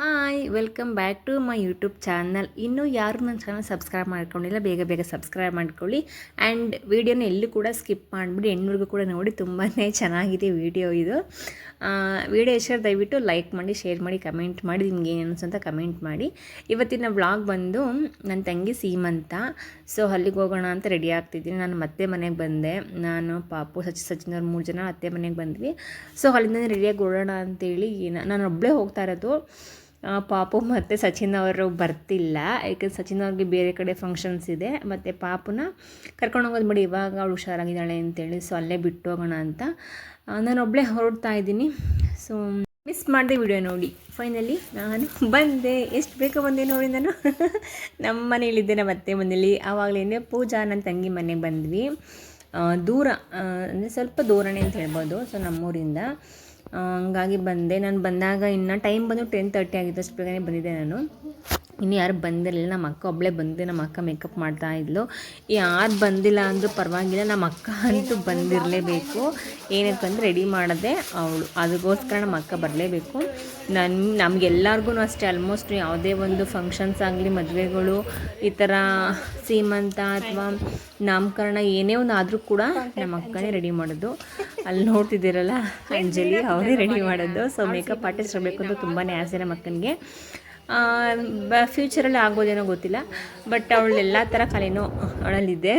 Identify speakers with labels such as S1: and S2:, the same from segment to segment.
S1: Hi, welcome back to my YouTube channel. ಇನ್ನೂ ಯಾರು ನನ್ನ ಚಾನಲ್ ಸಬ್ಸ್ಕ್ರೈಬ್ ಮಾಡ್ಕೊಂಡಿಲ್ಲ, ಬೇಗ ಬೇಗ ಸಬ್ಸ್ಕ್ರೈಬ್ ಮಾಡ್ಕೊಳ್ಳಿ. ಆ್ಯಂಡ್ ವೀಡಿಯೋನ ಎಲ್ಲೂ ಕೂಡ ಸ್ಕಿಪ್ ಮಾಡಿಬಿಡಿ ಹೆಣ್ಮುರ್ಗು ಕೂಡ ನೋಡಿ ತುಂಬಾ ಚೆನ್ನಾಗಿದೆ ವಿಡಿಯೋ ಇದು. ವಿಡಿಯೋ ಇಷ್ಟ ದಯವಿಟ್ಟು ಲೈಕ್ ಮಾಡಿ, ಶೇರ್ ಮಾಡಿ, ಕಮೆಂಟ್ ಮಾಡಿ, ನಿಮ್ಗೆ ಏನು ಕಮೆಂಟ್ ಮಾಡಿ. ಇವತ್ತಿನ ವ್ಲಾಗ್ ಬಂದು ನನ್ನ ತಂಗಿ ಸೀಮಂತ ಸೊ, ಅಲ್ಲಿಗೆ ಹೋಗೋಣ ಅಂತ ರೆಡಿ ಆಗ್ತಿದ್ದೀನಿ. ನಾನು ಮತ್ತೆ ಮನೆಗೆ ಬಂದೆ. ನಾನು, ಪಾಪು ಸಚಿ ಸಚಿನ್ ಅವ್ರು ಮೂರು ಜನ ಅತ್ತೆ ಮನೆಗೆ ಬಂದ್ವಿ. ಸೊ ಅಲ್ಲಿಂದ ರೆಡಿಯಾಗಿ ಓಡೋಣ ಅಂತೇಳಿ ನಾನು ಒಬ್ಬಳೇ ಹೋಗ್ತಾ ಇರೋದು. ಪಾಪು ಮತ್ತು ಸಚಿನ್ ಅವರು ಬರ್ತಿಲ್ಲ. ಯಾಕಂದ್ರೆ ಸಚಿನ್ ಅವ್ರಿಗೆ ಬೇರೆ ಕಡೆ ಫಂಕ್ಷನ್ಸ್ ಇದೆ. ಮತ್ತು ಪಾಪುನ ಕರ್ಕೊಂಡು ಹೋಗೋದು ಬಿಡಿ, ಇವಾಗ ಅವಳು ಹುಷಾರಾಗಿದ್ದಾಳೆ ಅಂತೇಳಿ. ಸೊ ಅಲ್ಲೇ ಬಿಟ್ಟು ಹೋಗೋಣ ಅಂತ. ನಾನು ಒಬ್ಬಳೇ ಹೊರಡ್ತಾ ಇದ್ದೀನಿ. ಸೊ ಮಿಸ್ ಮಾಡಿದೆ ವಿಡಿಯೋ ನೋಡಿ. ಫೈನಲಿ ನಾನು ಬಂದೆ. ಎಷ್ಟು ಬೇಗ ಬಂದೆ ನೋಡಿ ನಾನು. ನಮ್ಮ ಮನೇಲಿದ್ದೆ ನಮ್ಮ ಅತ್ತೆ ಮನೇಲಿ. ಆವಾಗಲೇ ಪೂಜಾ ನನ್ನ ತಂಗಿ ಮನೆಗೆ ಬಂದ್ವಿ. ದೂರ ಅಂದರೆ ಸ್ವಲ್ಪ ದೂರನೇ ಅಂತ ಹೇಳ್ಬೋದು. ಸೊ ನಮ್ಮೂರಿಂದ. ಹಂಗಾಗಿ ಬಂದೆ. ನಾನು ಬಂದಾಗ ಇನ್ನು ಟೈಮ್ ಬಂದು ಟೆನ್ ತರ್ಟಿ ಆಗಿತ್ತು ಅಷ್ಟು ಬೇಗನೆ ಬಂದಿದ್ದೆ ನಾನು. ಇನ್ನು ಯಾರು ಬಂದಿರಲಿಲ್ಲ, ನಮ್ಮ ಅಕ್ಕ ಒಬ್ಬಳೇ ಬಂದೆ ನಮ್ಮ ಅಕ್ಕ ಮೇಕಪ್ ಮಾಡ್ತಾ ಇದ್ಲು. ಯಾರು ಬಂದಿಲ್ಲ ಅಂದರೂ ಪರವಾಗಿಲ್ಲ, ನಮ್ಮ ಅಕ್ಕ ಅಂತೂ ಬಂದಿರಲೇಬೇಕು. ಏನಕ್ಕೆ ಬಂದು ರೆಡಿ ಮಾಡಿದೆ ಅವಳು, ಅದಕ್ಕೋಸ್ಕರ ನಮ್ಮ ಅಕ್ಕ ಬರಲೇಬೇಕು. ನನ್ನ ನಮಗೆಲ್ಲರಿಗೂ ಅಷ್ಟೇ ಆಲ್ಮೋಸ್ಟ್ ಯಾವುದೇ ಒಂದು ಫಂಕ್ಷನ್ಸ್ ಆಗಲಿ, ಮದುವೆಗಳು, ಈ ಥರ ಸೀಮಂತ ಅಥವಾ ನಾಮಕರಣ ಏನೇ ಒಂದು ಆದರೂ ಕೂಡ ನಮ್ಮ ಅಕ್ಕನೇ ರೆಡಿ ಮಾಡೋದು. ಅಲ್ಲಿ ನೋಡ್ತಿದ್ದೀರಲ್ಲ, ಅಂಜಲಿ ಅವರೇ ರೆಡಿ ಮಾಡೋದು. ಸೊ ಮೇಕಪ್ ಆರ್ಟಿಸ್ಟ್ ಇರಬೇಕು ಅಂತ ತುಂಬಾ ಆಸೆ ನಮ್ಮ ಅಕ್ಕನಿಗೆ. ಫ್ಯೂಚರಲ್ಲಿ ಆಗ್ಬೋದೇನೋ ಗೊತ್ತಿಲ್ಲ ಬಟ್ ಅವಳು ಎಲ್ಲ ಥರ ಕಲೆನೋ ಅವಳಲ್ಲಿದ್ದೆ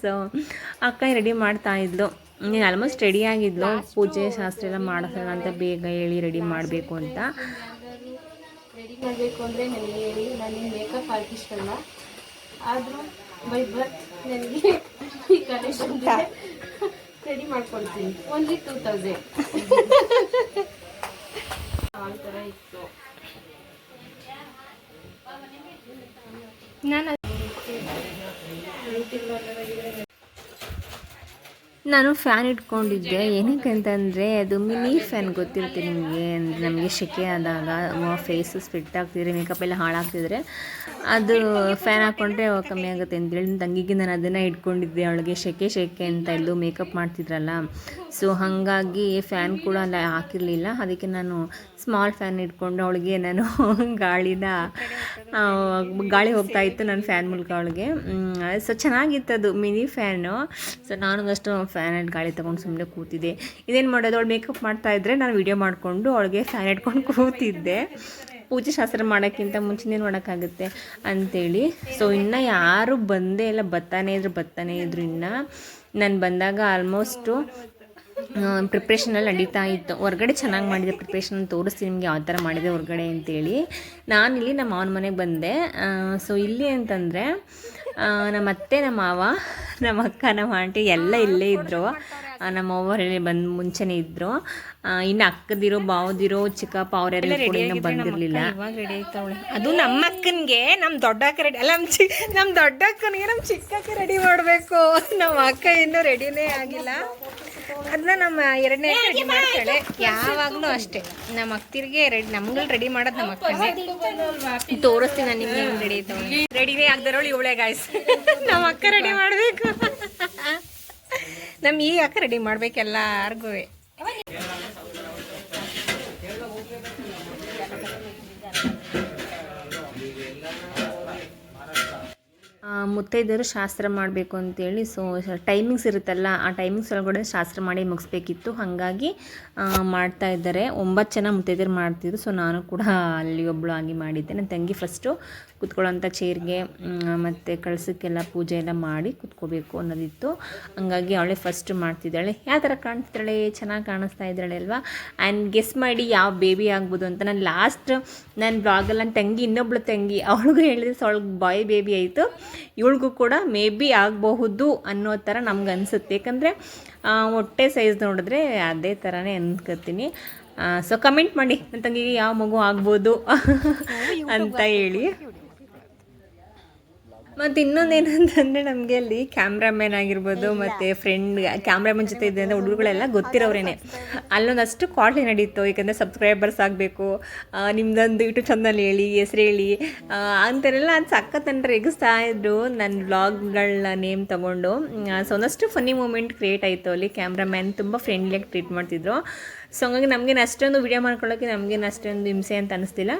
S1: ಸೊ ಅಕ್ಕ ರೆಡಿ ಮಾಡ್ತಾ ಇದ್ಲು. ನೀನು ಆಲ್ಮೋಸ್ಟ್ ರೆಡಿ ಆಗಿದ್ಲು. ಪೂಜೆ, ಶಾಸ್ತ್ರ ಎಲ್ಲ ಮಾಡಿಸೋಣ ಅಂತ ಬೇಗ ಹೇಳಿ ರೆಡಿ ಮಾಡಬೇಕು ಅಂತ.
S2: ರೆಡಿ ಮಾಡಬೇಕು ಅಂದರೆ ನನಗೆ ಹೇಳಿ, ನಾನು ಮೇಕಪ್ ಆರ್ಟಿಸ್ಟ್ ಆದರೂ ಬೈ ಬರ್ತ್ ನನಗೆ ಈ ಕಲೆಕ್ಷನ್ ರೆಡಿ ಮಾಡ್ಕೊಡ್ತೀನಿ. ಓನ್ಲಿ ಟೂ ತೌಸಂಡ್ ಆ ಥರ ಇತ್ತು. ನಾನು
S1: ನಾನು ಫ್ಯಾನ್ ಇಟ್ಕೊಂಡಿದ್ದೆ. ಏನಕ್ಕೆ ಅಂತಂದರೆ ಅದು ಮಿನಿ ಫ್ಯಾನ್ ಗೊತ್ತಿರುತ್ತೆ ನಿಮಗೆ. ಅಂದರೆ ನಮಗೆ ಸೆಕೆ ಆದಾಗ ಫೇಸು ಸ್ವೆಟ್ ಆಗ್ತಿದ್ರೆ ಮೇಕಪ್ ಎಲ್ಲ ಹಾಳಾಗ್ತಿದ್ರೆ, ಅದು ಫ್ಯಾನ್ ಹಾಕ್ಕೊಂಡ್ರೆ ಕಮ್ಮಿ ಆಗುತ್ತೆ ಅಂತೇಳಿ ನನ್ನ ತಂಗಿಗೆ ನಾನು ಅದನ್ನು ಇಟ್ಕೊಂಡಿದ್ದೆ. ಅವಳಿಗೆ ಸೆಕೆ ಸೆಕೆ ಅಂತ ಎಲ್ಲೂ ಮೇಕಪ್ ಮಾಡ್ತಿದ್ರಲ್ಲ. ಸೊ ಹಾಗಾಗಿ ಫ್ಯಾನ್ ಕೂಡ ಅಲ್ಲ ಹಾಕಿರಲಿಲ್ಲ. ಅದಕ್ಕೆ ನಾನು ಸ್ಮಾಲ್ ಫ್ಯಾನ್ ಇಟ್ಕೊಂಡು ಅವಳಿಗೆ ನಾನು ಗಾಳಿನ ಗಾಳಿ ಹೋಗ್ತಾ ಇತ್ತು ನನ್ನ ಫ್ಯಾನ್ ಮೂಲಕ ಅವಳಿಗೆ. ಸೊ ಚೆನ್ನಾಗಿತ್ತು ಅದು ಮಿನಿ ಫ್ಯಾನು ಸೊ ನಾನು ಅಷ್ಟು ಫ್ಯಾನ್ ಆ್ಯಂಡ್ ಗಾಳಿ ತೊಗೊಂಡು ಸುಮ್ಮನೆ ಕೂತಿದ್ದೆ. ಇದೇನು ಮಾಡೋದು? ಅವಳು ಮೇಕಪ್ ಮಾಡ್ತಾ ಇದ್ದರೆ ನಾನು ವಿಡಿಯೋ ಮಾಡಿಕೊಂಡು ಅವಳಿಗೆ ಫ್ಯಾನ್ ಇಟ್ಕೊಂಡು ಕೂತಿದ್ದೆ. ಪೂಜೆ ಶಾಸ್ತ್ರ ಮಾಡೋಕ್ಕಿಂತ ಮುಂಚೆನೇನು ಮಾಡೋಕ್ಕಾಗುತ್ತೆ ಅಂಥೇಳಿ ಸೊ ಇನ್ನು ಯಾರು ಬಂದೇ ಇಲ್ಲ ಬತ್ತಾನೇ ಇದ್ರು ಬತ್ತಾನೇ ಇದ್ರು ಇನ್ನು. ನಾನು ಬಂದಾಗ ಆಲ್ಮೋಸ್ಟು ಪ್ರಿಪ್ರೇಷನಲ್ಲಿ ನಡೀತಾ ಇತ್ತು. ಹೊರಗಡೆ ಚೆನ್ನಾಗಿ ಮಾಡಿದೆ ಪ್ರಿಪ್ರೇಷನ್ ತೋರಿಸ್ತೀನಿ ನಿಮಗೆ ಯಾವ ಥರ ಮಾಡಿದೆ ಹೊರಗಡೆ ಅಂತೇಳಿ. ನಾನಿಲ್ಲಿ ನಮ್ಮ ಮಾವನ ಮನೆಗೆ ಬಂದೆ. ಸೊ ಇಲ್ಲಿ ಅಂತಂದರೆ ನಮ್ಮ ಅತ್ತೆ ನಮ್ಮ ಮಾವ ನಮ್ಮ ಅಕ್ಕ ನಮ್ಮ ಆಂಟಿ ಎಲ್ಲ ಇಲ್ಲೇ ಇದ್ದರು ನಮ್ಮ ಅವರಲ್ಲಿ ಬಂದು ಮುಂಚೆನೇ ಇದ್ದರು ಇನ್ನು ಅಕ್ಕದಿರೋ ಬಾವದಿರೋ ಚಿಕ್ಕಪ್ಪ ಅವರೆಲ್ಲ ರೆಡಿ ಬಂದಿರಲಿಲ್ಲ.
S2: ಇವಾಗ ರೆಡಿ ಆಯ್ತವಳೆ ಅದು ನಮ್ಮ ಅಕ್ಕನಿಗೆ ನಮ್ಮ ದೊಡ್ಡಕ್ಕ ರೆಡಿ ಅಲ್ಲ ನಮ್ಮ ಚಿ ನಮ್ಮ ದೊಡ್ಡಕ್ಕನಿಗೆ ನಮ್ಮ ಚಿಕ್ಕ ರೆಡಿ ಮಾಡಬೇಕು. ನಮ್ಮ ಅಕ್ಕ ಇನ್ನೂ ರೆಡಿನೇ ಆಗಿಲ್ಲ. ಅದನ್ನ ನಮ್ಮ ಎರಡನೇ ರೆಡಿ ಮಾಡ್ತಾಳೆ. ಯಾವಾಗ್ಲೂ ಅಷ್ಟೇ. ನಮ್ಮ ಅಕ್ತಿರ್ಗೆ ರೆಡಿ ನಮ್ಗಳು ರೆಡಿ ಮಾಡೋದು ನಮ್ಮ ಅಕ್ಕನೇ. ತೋರಿಸ್ತೀನಿ ನಾನು ನಿಮ್ಗೆ ಹೆಂಗೆ ರೆಡಿ ಇದ್ದಾವೆ ರೆಡಿನೇ ಆಗ್ದಾರೋಳು ಇವಳೆ ಗಾಯ್ಸ್ ನಮ್ಮ ಅಕ್ಕ ರೆಡಿ ಮಾಡಬೇಕು. ನಮ್ ಈ ಅಕ್ಕ ರೆಡಿ ಮಾಡ್ಬೇಕು ಎಲ್ಲಾರ್ಗೂ
S1: ಆ, ಮುತ್ತೈದೆಯರು ಶಾಸ್ತ್ರ ಮಾಡಬೇಕು ಅಂತೇಳಿ ಸೊ ಟೈಮಿಂಗ್ಸ್ ಇರುತ್ತಲ್ಲ, ಆ ಟೈಮಿಂಗ್ಸ್ ಒಳಗಡೆ ಶಾಸ್ತ್ರ ಮಾಡಿ ಮುಗಿಸ್ಬೇಕಿತ್ತು. ಹಾಗಾಗಿ ಮಾಡ್ತಾ ಇದ್ದಾರೆ. ಒಂಬತ್ತು ಜನ ಮುತ್ತೈದೆಯರು ಮಾಡ್ತಿದ್ರು ಸೊ ನಾನು ಕೂಡ ಅಲ್ಲಿ ಒಬ್ಬಳು ಆಗಿ ಮಾಡಿದ್ದೆ ನನ್ನ ತಂಗಿ ಫಸ್ಟು ಕುತ್ಕೊಳ್ಳೋಂಥ ಚೇರ್ಗೆ ಮತ್ತು ಕಳಸಕ್ಕೆಲ್ಲ ಪೂಜೆ ಎಲ್ಲ ಮಾಡಿ ಕುತ್ಕೋಬೇಕು ಅನ್ನೋದಿತ್ತು. ಹಂಗಾಗಿ ಅವಳೆ ಫಸ್ಟ್ ಮಾಡ್ತಿದ್ದಾಳೆ. ಯಾವ ಥರ ಕಾಣಿಸ್ತಾಳೆ ಚೆನ್ನಾಗಿ ಕಾಣಿಸ್ತಾ ಇದ್ದಾಳೆ ಅಲ್ವಾ? ಆ್ಯಂಡ್ ಗೆಸ್ ಮಾಡಿ ಯಾವ ಬೇಬಿ ಆಗ್ಬೋದು ಅಂತ. ನಾನು ಲಾಸ್ಟ್ ನನ್ನ ಬ್ಲಾಗಲ್ಲಿ ನನ್ನ ತಂಗಿ ಇನ್ನೊಬ್ಳು ತಂಗಿ ಅವಳಿಗೂ ಹೇಳಿದೆ ಸೊ ಅವಳಿಗೆ ಬಾಯ್ ಬೇಬಿ ಆಯಿತು. ಇವಳಿಗೂ ಕೂಡ ಮೇ ಬಿ ಆಗಬಹುದು ಅನ್ನೋ ಥರ ನಮ್ಗೆ ಅನಿಸುತ್ತೆ. ಯಾಕಂದರೆ ಹೊಟ್ಟೆ ಸೈಜ್ ನೋಡಿದ್ರೆ ಅದೇ ಥರನೇ ಅನ್ಕೋತೀನಿ. ಸೊ ಕಮೆಂಟ್ ಮಾಡಿ. ನನ್ನ ತಂಗಿಗೆ ಯಾವ ಮಗು ಆಗ್ಬೋದು ಅಂತ ಹೇಳಿ. ಮತ್ತು ಇನ್ನೊಂದು ಏನಂತಂದರೆ ನಮಗೆ ಅಲ್ಲಿ ಕ್ಯಾಮ್ರಾಮ್ಯಾನ್ ಆಗಿರ್ಬೋದು ಮತ್ತು ಫ್ರೆಂಡ್ ಕ್ಯಾಮ್ರಾಮನ್ ಜೊತೆ ಇದ್ದಂಥ ಹುಡುಗರುಗಳೆಲ್ಲ ಗೊತ್ತಿರೋರೇನೆ. ಅಲ್ಲೊಂದಷ್ಟು ಕಾಡ್ಲಿ ನಡೀತು. ಯಾಕಂದರೆ ಸಬ್ಸ್ಕ್ರೈಬರ್ಸ್ ಆಗಬೇಕು. ನಿಮ್ದೊಂದು ಯೂಟ್ಯೂಬ್ ಚಾನಲ್ ಹೇಳಿ ಹೆಸರು ಹೇಳಿ. ಅಂಥವ್ರೆಲ್ಲ ಅದು ಸಕ್ಕ ತಂಡ ರೆಗಿಸ್ತಾ ಇದ್ದರು ನನ್ನ ವ್ಲಾಗ್ಗಳನ್ನ ನೇಮ್ ತೊಗೊಂಡು. ಸೊ ಒಂದಷ್ಟು ಫನ್ನಿ ಮೂಮೆಂಟ್ ಕ್ರಿಯೇಟ್ ಆಯಿತು ಅಲ್ಲಿ. ಕ್ಯಾಮ್ರಾಮ್ಯಾನ್ ತುಂಬ ಫ್ರೆಂಡ್ಲಿಯಾಗಿ ಟ್ರೀಟ್ ಮಾಡ್ತಿದ್ರು. ಸೊ ಹಂಗಾಗಿ ನಮಗೇನು ಅಷ್ಟೊಂದು ವಿಡಿಯೋ ಮಾಡ್ಕೊಳ್ಳೋಕ್ಕೆ ನಮಗೇನು ಅಷ್ಟೊಂದು ಹಿಂಸೆ ಅಂತ ಅನಿಸ್ತಿಲ್ಲ.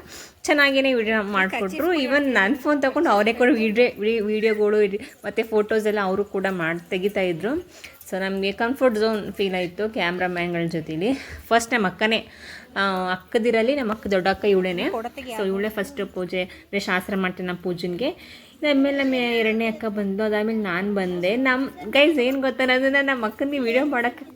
S1: ಚೆನ್ನಾಗೇ ವಿಡಿಯೋ ಮಾಡಿಕೊಟ್ರು. ಈವನ್ ನನ್ನ ಫೋನ್ ತೊಗೊಂಡು ಅವರೇ ಕೂಡ ವಿಡಿಯೋ ವಿಡಿಯೋಗಳು ಮತ್ತು ಫೋಟೋಸ್ ಎಲ್ಲ ಅವರು ಕೂಡ ಮಾಡಿ ತೆಗಿತಾ ಇದ್ರು. ಸೊ ನಮಗೆ ಕಂಫರ್ಟ್ ಝೋನ್ ಫೀಲ್ ಆಯಿತು ಕ್ಯಾಮ್ರಾಮ್ಯಾನ್ಗಳ ಜೊತೇಲಿ. ಫಸ್ಟ್ ನಮ್ಮ ಅಕ್ಕನೇ ಅಕ್ಕದಿರಲ್ಲಿ ನಮ್ಮ ಅಕ್ಕ ದೊಡ್ಡ ಅಕ್ಕ ಇವಳೇನೆ. ಸೊ ಇವಳೇ ಫಸ್ಟ್ ಪೂಜೆ ಅಂದರೆ ಶಾಸ್ತ್ರ ಮಾಡ್ತೀನಿ ನಮ್ಮ ಪೂಜನ್ಗೆ. ಇದಾದ್ಮೇಲೆ ನಮ್ಮ ಎರಡನೇ ಅಕ್ಕ ಬಂದು ಅದಾದ್ಮೇಲೆ ನಾನು ಬಂದೆ. ನಮ್ಮ ಗೈಸ್ ಏನು ಗೊತ್ತಾ ಅದನ್ನು ನಮ್ಮ ಅಕ್ಕನಿಗೆ ವಿಡಿಯೋ ಮಾಡೋಕ್ಕೆ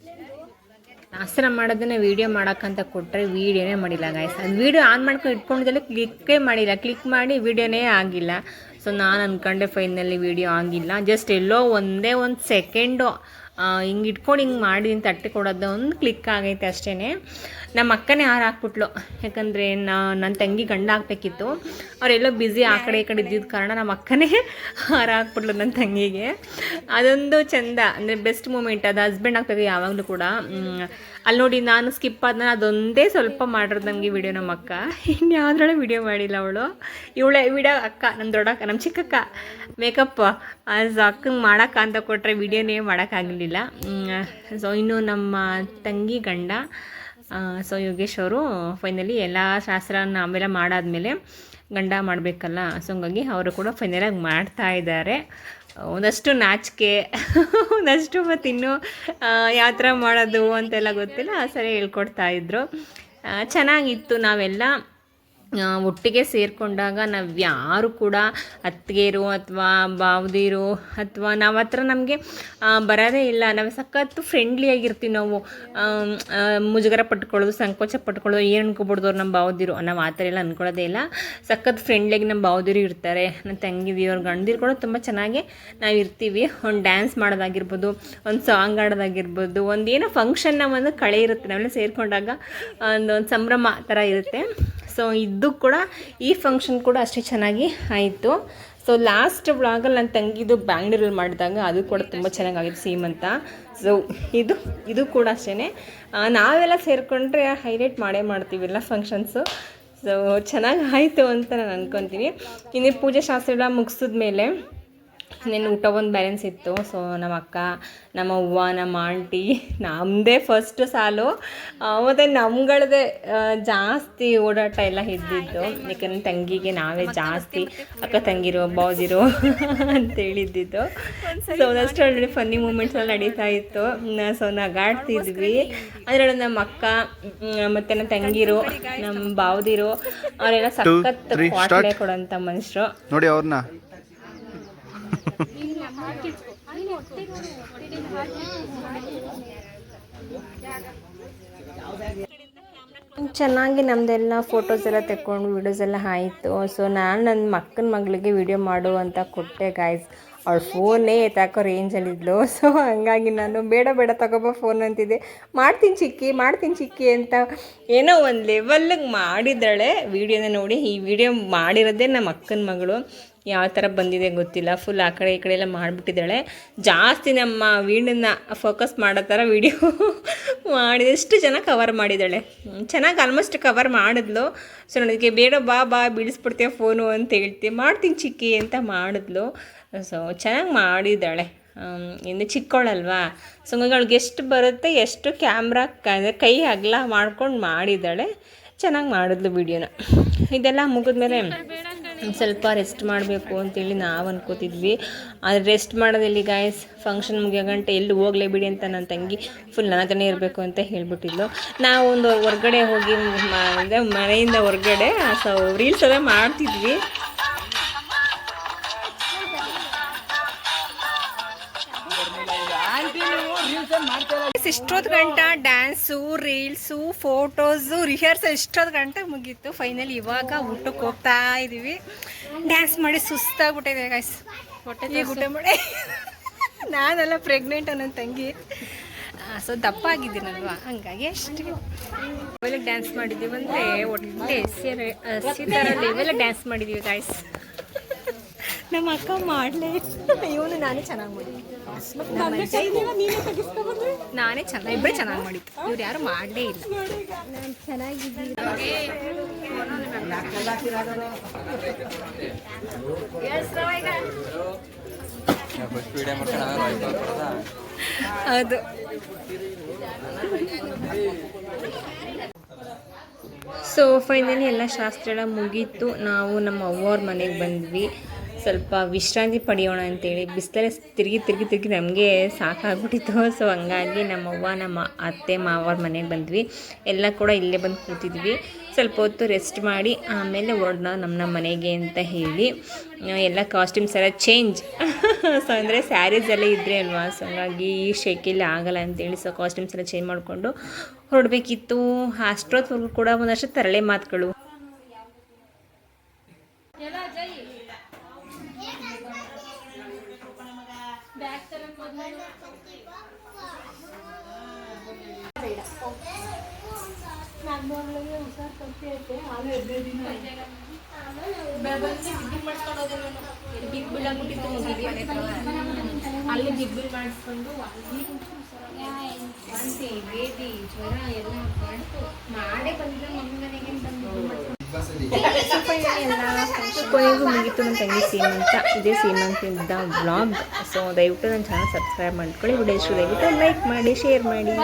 S1: ಶಾಸ್ತ್ರ ಮಾಡೋದನ್ನೇ ವೀಡಿಯೋ ಮಾಡೋಕ್ಕಂತ ಕೊಟ್ಟರೆ ವೀಡಿಯೋನೇ ಮಾಡಿಲ್ಲ ಗಾಯ್ಸ್ ಅದು ವೀಡಿಯೋ ಆನ್ ಮಾಡ್ಕೊಂಡು ಇಟ್ಕೊಂಡಿದ್ದಲ್ಲಿ ಕ್ಲಿಕ್ಕೇ ಮಾಡಿಲ್ಲ. ಕ್ಲಿಕ್ ಮಾಡಿ ವೀಡಿಯೋನೇ ಆಗಿಲ್ಲ. ಸೊ ನಾನು ಅಂದ್ಕೊಂಡೆ ಫೈನಲ್ಲಿ ವೀಡಿಯೋ ಆಗಿಲ್ಲ. ಜಸ್ಟ್ ಎಲ್ಲೋ ಒಂದೇ ಒಂದು ಸೆಕೆಂಡು ಹಿಂಗೆ ಇಟ್ಕೊಂಡು ಹಿಂಗೆ ಮಾಡಿ ಅಂತ ತಟ್ಟೆ ಕೊಡೋದು ಒಂದು ಕ್ಲಿಕ್ ಆಗೈತೆ ಅಷ್ಟೇ ನಮ್ಮ ಅಕ್ಕನೇ ಹಾರ ಹಾಕ್ಬಿಟ್ಲು. ಯಾಕಂದರೆ ನನ್ನ ತಂಗಿ ಗಂಡ ಹಾಕ್ಬೇಕಿತ್ತು ಅವರೆಲ್ಲೋ ಬ್ಯುಸಿ ಆ ಕಡೆ ಈ ಕಡೆ ಇದ್ದಿದ್ದ ಕಾರಣ ನಮ್ಮ ಅಕ್ಕನೇ ಹಾರ ಹಾಕ್ಬಿಟ್ಲು ನನ್ನ ತಂಗಿಗೆ. ಅದೊಂದು ಚಂದ. ಅಂದರೆ ಬೆಸ್ಟ್ ಮೂಮೆಂಟ್ ಅದು ಹಸ್ಬೆಂಡ್ ಹಾಕ್ಬೇಕು ಯಾವಾಗಲೂ ಕೂಡ. ಅಲ್ಲಿ ನೋಡಿ ನಾನು ಸ್ಕಿಪ್ ಆದ ಅದೊಂದೇ ಸ್ವಲ್ಪ ಮಾಡಿರೋದು ನಮಗೆ ವಿಡಿಯೋ ನಮ್ಮ ಅಕ್ಕ. ಇನ್ಯಾವ್ದ್ರೊಳಗೆ ವಿಡಿಯೋ ಮಾಡಿಲ್ಲ ಅವಳು. ಇವಳೆ ವಿಡಿಯೋ ಅಕ್ಕ ನಮ್ಮ ದೊಡ್ಡಕ್ಕ ನಮ್ಮ ಚಿಕ್ಕಕ್ಕ ಮೇಕಪ್ ಅದು ಅಕ್ಕಂಗೆ ಮಾಡೋಕ್ಕ ಅಂತ ಕೊಟ್ಟರೆ ವಿಡಿಯೋನೇ ಮಾಡೋಕ್ಕಾಗಲಿಲ್ಲ. ಸೊ ಇನ್ನು ನಮ್ಮ ತಂಗಿ ಗಂಡ ಸೊ ಯೋಗೇಶ್ ಅವರು ಫೈನಲಿ ಎಲ್ಲ ಶಾಸ್ತ್ರನ ಆಮೇಲೆ ಮಾಡಾದ್ಮೇಲೆ ಗಂಡ ಮಾಡಬೇಕಲ್ಲ ಸೊ ಹಂಗಾಗಿ ಅವರು ಕೂಡ ಫೈನಲಾಗಿ ಮಾಡ್ತಾ ಇದ್ದಾರೆ. ಒಂದಷ್ಟು ನಾಚಿಕೆ, ಒಂದಷ್ಟು ಮತ್ತು ಇನ್ನೂ ಯಾವ ಥರ ಮಾಡೋದು ಅಂತೆಲ್ಲ ಗೊತ್ತಿಲ್ಲ, ಆ ಸರಿ ಹೇಳ್ಕೊಡ್ತಾಯಿದ್ರು ಚೆನ್ನಾಗಿತ್ತು ನಾವೆಲ್ಲ. ಒಟ್ಟಿಗೆ ಸೇರಿಕೊಂಡಾಗ ನಾವು ಯಾರು ಕೂಡ ಅತ್ತಿಗೆರು ಅಥವಾ ಬಾವದಿರು ಅಥವಾ ನಾವು ಹತ್ರ ನಮಗೆ ಬರೋದೇ ಇಲ್ಲ. ನಾವು ಸಖತ್ತು ಫ್ರೆಂಡ್ಲಿ ಆಗಿರ್ತೀವಿ ನಾವು. ಮುಜುಗರ ಪಟ್ಕೊಳ್ಳೋದು, ಸಂಕೋಚ ಪಟ್ಕೊಳ್ಳೋದು, ಏನು ಅನ್ಕೊಬಿಡ್ದು ಅವ್ರು ನಮ್ಮ ಬಾವುದಿರು. ನಾವು ಆ ಥರ ಎಲ್ಲ ಅಂದ್ಕೊಳ್ಳೋದೇ ಇಲ್ಲ. ಸಖತ್ ಫ್ರೆಂಡ್ಲಿಯಾಗಿ ನಮ್ಮ ಬಾವದಿರು ಇರ್ತಾರೆ. ನನ್ನ ತಂಗಿದಿ ಅವ್ರ ಗಂಡದಿರು ಕೂಡ ತುಂಬ ಚೆನ್ನಾಗಿ ನಾವು ಇರ್ತೀವಿ. ಒಂದು ಡ್ಯಾನ್ಸ್ ಮಾಡೋದಾಗಿರ್ಬೋದು, ಒಂದು ಸಾಂಗ್ ಆಡೋದಾಗಿರ್ಬೋದು ಒಂದು ಏನೋ ಫಂಕ್ಷನ್ನ ಒಂದು ಕಳೆ ಇರುತ್ತೆ. ನಾವೆಲ್ಲ ಸೇರಿಕೊಂಡಾಗ ಒಂದು ಒಂದು ಸಂಭ್ರಮ ಥರ ಇರುತ್ತೆ. ಸೊ ಇದು ಕೂಡ ಈ ಫಂಕ್ಷನ್ ಕೂಡ ಅಷ್ಟೇ ಚೆನ್ನಾಗಿ ಆಯಿತು. ಸೊ ಲಾಸ್ಟ್ ವ್ಲಾಗಲ್ಲಿ ನನ್ನ ತಂಗಿದು ಬ್ಯಾಂಗ್ಳೂರಲ್ಲಿ ಮಾಡಿದಾಗ ಅದು ಕೂಡ ತುಂಬ ಚೆನ್ನಾಗಾಗಿತ್ತು ಅಂತ. ಸೊ ಇದು ಇದು ಕೂಡ ಅಷ್ಟೇ ನಾವೆಲ್ಲ ಸೇರಿಕೊಂಡ್ರೆ ಹೈಲೈಟ್ ಮಾಡೇ ಮಾಡ್ತೀವಿ ಎಲ್ಲ ಫಂಕ್ಷನ್ಸು ಸೊ ಚೆನ್ನಾಗಿ ಆಯಿತು ಅಂತ ನಾನು ಅಂದ್ಕೊತೀನಿ ಇನ್ನು ಪೂಜೆ ಶಾಸ್ತ್ರ ಎಲ್ಲ ಮುಗಿಸಿದ ಮೇಲೆ ಇನ್ನೇನು ಊಟ ಒಂದು ಬ್ಯಾಲೆನ್ಸ್ ಇತ್ತು. ಸೊ ನಮ್ಮ ಅಕ್ಕ ನಮ್ಮ ಅವ್ವ ನಮ್ಮ ಆಂಟಿ ನಮ್ಮದೇ ಫಸ್ಟ್ ಸಾಲು. ಮತ್ತು ನಮ್ಗಳದೇ ಜಾಸ್ತಿ ಓಡಾಟ ಎಲ್ಲ ಇದ್ದಿದ್ದು ಯಾಕಂದ್ರೆ ತಂಗಿಗೆ ನಾವೇ ಜಾಸ್ತಿ ಅಕ್ಕ ತಂಗಿರು ಬಾಜಿರೋ ಅಂತ ಹೇಳಿದ್ದಿದ್ದು. ಸೊ ಅದಷ್ಟು ಆಲ್ರೆಡಿ ಫನ್ನಿ ಮೂಮೆಂಟ್ಸ್ ಎಲ್ಲ ನಡೀತಾ ಇತ್ತು. ಸೊ ನಗಾಡ್ತಿದ್ವಿ. ಅದರೊಳಗೆ ನಮ್ಮ ಅಕ್ಕ ಮತ್ತೆ ನನ್ನ ತಂಗಿರು ನಮ್ಮ ಬಾವದಿರು ಅವರೆಲ್ಲ ಸಖತ್ ಕೊಡೋಂಥ ಮನುಷ್ಯರು.
S3: ನೋಡಿ ಅವ್ರನ್ನ.
S1: ಚೆನ್ನಾಗಿ ನಮ್ಮದೆಲ್ಲ ಫೋಟೋಸ್ ಎಲ್ಲ ತೆಕ್ಕೊಂಡು ವೀಡಿಯೋಸ್ ಎಲ್ಲ ಆಯಿತು. ಸೊ ನಾನು ನನ್ನ ಮಕ್ಕನ ಮಗಳಿಗೆ ವಿಡಿಯೋ ಮಾಡು ಅಂತ ಕೊಟ್ಟೆ ಗಾಯ್ಸ್ ಅವಳು ಫೋನೇ ಎತ್ತಾಕೋ ರೇಂಜಲ್ಲಿದ್ಲು ಸೊ ಹಂಗಾಗಿ ನಾನು ಬೇಡ ಬೇಡ ತಗೋಬ ಫೋನ್ ಅಂತಿದ್ದೆ. ಮಾಡ್ತೀನಿ ಚಿಕ್ಕಿ ಮಾಡ್ತೀನಿ ಚಿಕ್ಕಿ ಅಂತ ಏನೋ ಒಂದು ಲೆವೆಲ್ಗೆ ಮಾಡಿದ್ದಾಳೆ. ವೀಡಿಯೋನ ನೋಡಿ, ಈ ವಿಡಿಯೋ ಮಾಡಿರೋದೇ ನಮ್ಮ ಅಕ್ಕನ ಮಗಳು. ಯಾವ ಥರ ಬಂದಿದೆ ಗೊತ್ತಿಲ್ಲ. ಫುಲ್ ಆ ಕಡೆ ಈ ಕಡೆ ಎಲ್ಲ ಮಾಡಿಬಿಟ್ಟಿದ್ದಾಳೆ. ಜಾಸ್ತಿ ನಮ್ಮ ವೀಣನ್ನ ಫೋಕಸ್ ಮಾಡೋ ಥರ ವಿಡಿಯೋ ಮಾಡಿದಷ್ಟು ಜನ ಕವರ್ ಮಾಡಿದ್ದಾಳೆ. ಚೆನ್ನಾಗಿ ಆಲ್ಮೋಸ್ಟ್ ಕವರ್ ಮಾಡಿದ್ಲು. ಸೊ ನನಗೆ ಬೇಡ ಬಾ ಬಾ ಬಿಡಿಸ್ಬಿಡ್ತೀಯ ಫೋನು ಅಂತ ಹೇಳ್ತೀವಿ ಮಾಡ್ತೀನಿ ಚಿಕ್ಕಿ ಅಂತ ಮಾಡಿದ್ಲು. ಸೊ ಚೆನ್ನಾಗಿ ಮಾಡಿದ್ದಾಳೆ. ಇನ್ನು ಚಿಕ್ಕವಳಲ್ವಾ ಸೊ ಅವಳಿಗೆ ಎಷ್ಟು ಬರುತ್ತೆ, ಎಷ್ಟು ಕ್ಯಾಮ್ರಾ ಕೈ ಅಗಲ ಮಾಡ್ಕೊಂಡು ಮಾಡಿದ್ದಾಳೆ. ಚೆನ್ನಾಗಿ ಮಾಡಿದ್ಲು ವಿಡಿಯೋನ ಇದೆಲ್ಲ ಮುಗಿದ್ಮೇಲೆ ಒಂದ್ ಸ್ವಲ್ಪ ರೆಸ್ಟ್ ಮಾಡಬೇಕು ಅಂತೇಳಿ ನಾವು ಅನ್ಕೋತಿದ್ವಿ. ರೆಸ್ಟ್ ಮಾಡೋದಿಲ್ಲಿ ಗಾಯಸ್ ಫಂಕ್ಷನ್ ಮುಗಿಯೋ ಗಂಟೆ ಎಲ್ಲಿ ಹೋಗ್ಲೇ ಬಿಡಿ ಅಂತ ನನ್ನ ತಂಗಿ ಫುಲ್ ನನ್ನ ಇರಬೇಕು ಅಂತ ಹೇಳ್ಬಿಟ್ಟಿದ್ಲು. ನಾವು ಒಂದು ಹೊರ್ಗಡೆ ಹೋಗಿ ಅಂದರೆ ಅಂದ್ರೆ ಮನೆಯಿಂದ ಹೊರ್ಗಡೆ ಸೊ ರೀಲ್ಸ್ ಎಲ್ಲ ಮಾಡ್ತಿದ್ವಿ.
S2: ಇಷ್ಟೊತ್ತು ಗಂಟ ಡ್ಯಾನ್ಸು ರೀಲ್ಸು ಫೋಟೋಸು ರಿಹರ್ಸಲ್ ಇಷ್ಟೊತ್ತು ಗಂಟೆ ಮುಗೀತು. ಫೈನಲ್ ಇವಾಗ ಊಟಕ್ಕೆ ಹೋಗ್ತಾ ಇದ್ದೀವಿ ಡ್ಯಾನ್ಸ್ ಮಾಡಿ ಸುಸ್ತಾಗ್ಬಿಟ್ಟಿದೆ ಗಾಯ್ಸ್ ಹೊಟ್ಟೆ ಊಟ ಮಾಡಿ. ನಾನೆಲ್ಲ ಪ್ರೆಗ್ನೆಂಟ್ ಅನ್ನೋ ತಂಗಿ. ಸೊ ದಪ್ಪ ಆಗಿದ್ದೀನಲ್ವಾ ಹಂಗಾಗಿ ಅಷ್ಟೇ ಇವೆಲ್ಲ ಡ್ಯಾನ್ಸ್ ಮಾಡಿದ್ದೀವಿ ಅಂದರೆ ಒಟ್ಟೆ ಸೀರೆ ಸೀತಾರಲ್ಲಿ ಇವೆಲ್ಲ ಡ್ಯಾನ್ಸ್ ಮಾಡಿದ್ದೀವಿ ಗಾಯ್ಸ್ ನಮ್ಮ ಅಕ್ಕ ಮಾಡಲೇ. ಇವನು ನಾನು ಚೆನ್ನಾಗಿ ಮಾಡಿದ್ವಿ ನಾನೇ ಚೆನ್ನಾಗಿ ಇಬ್ಬರೇ ಚೆನ್ನಾಗಿ ಮಾಡಿದ್ದು. ಇವ್ರು ಯಾರು ಮಾಡಲೇ ಇಲ್ಲ. ಹೌದು
S1: ಸೊ ಫೈನಲಿ ಎಲ್ಲ ಶಾಸ್ತ್ರ ಮುಗೀತು. ನಾವು ನಮ್ಮ ಅವ್ವವ್ರ ಮನೆಗೆ ಬಂದ್ವಿ. ಸ್ವಲ್ಪ ವಿಶ್ರಾಂತಿ ಪಡೆಯೋಣ ಅಂತೇಳಿ ಬಿಸಿಲಲ್ಲಿ ತಿರುಗಿ ತಿರುಗಿ ತಿರುಗಿ ನಮಗೆ ಸಾಕಾಗ್ಬಿಟ್ಟಿತ್ತು. ಸೊ ಹಂಗಾಗಿ ನಮ್ಮ ಅವ್ವ ನಮ್ಮ ಅತ್ತೆ ಮಾವರ ಮನೆಗೆ ಬಂದ್ವಿ. ಎಲ್ಲ ಕೂಡ ಇಲ್ಲೇ ಬಂದು ಕೂತಿದ್ವಿ. ಸ್ವಲ್ಪ ಹೊತ್ತು ರೆಸ್ಟ್ ಮಾಡಿ ಆಮೇಲೆ ಹೊರಡೋಣ ನಮ್ಮ ನಮ್ಮ ಮನೆಗೆ ಅಂತ ಹೇಳಿ ಎಲ್ಲ ಕಾಸ್ಟ್ಯೂಮ್ಸ್ ಎಲ್ಲ ಚೇಂಜ್ ಸೊ ಅಂದರೆ ಸ್ಯಾರೀಸ್ ಎಲ್ಲ ಇದ್ದರೆ ಅಲ್ವಾ? ಸೊ ಹಂಗಾಗಿ ಈ ಶೆಕೆಯಲ್ಲಿ ಆಗಲ್ಲ ಅಂತೇಳಿ ಸೊ ಕಾಸ್ಟ್ಯೂಮ್ಸ್ ಎಲ್ಲ ಚೇಂಜ್ ಮಾಡಿಕೊಂಡು ಹೊರಡಬೇಕಿತ್ತು. ಅಷ್ಟೊತ್ತವರೆಗೂ ಕೂಡ ಒಂದಷ್ಟು ತರಳೆ ಮಾತುಗಳು. ಅಲ್ಲಿ ಜಿಬ್ಬಿ ಮಾಡಿಸ್ಕೊಂಡು ವಾಂತಿ ಬೇದಿ ಜ್ವರ ಎಲ್ಲ ಮಾಡೇ ಕೊನೆಗೂ ಮುಗೀತು ನನ್ನ ತಂಗಿ ಸೀಮಂತ ಇದೇ ಸೀಮಂತದ ವ್ಲಾಗ್ ಸೊ ದಯವಿಟ್ಟು ನನ್ನ ಚಾನಲ್ ಸಬ್ಸ್ಕ್ರೈಬ್ ಮಾಡ್ಕೊಳ್ಳಿ. ವಿಡಿಯೋ ದಯವಿಟ್ಟು ಲೈಕ್ ಮಾಡಿ ಶೇರ್ ಮಾಡಿ.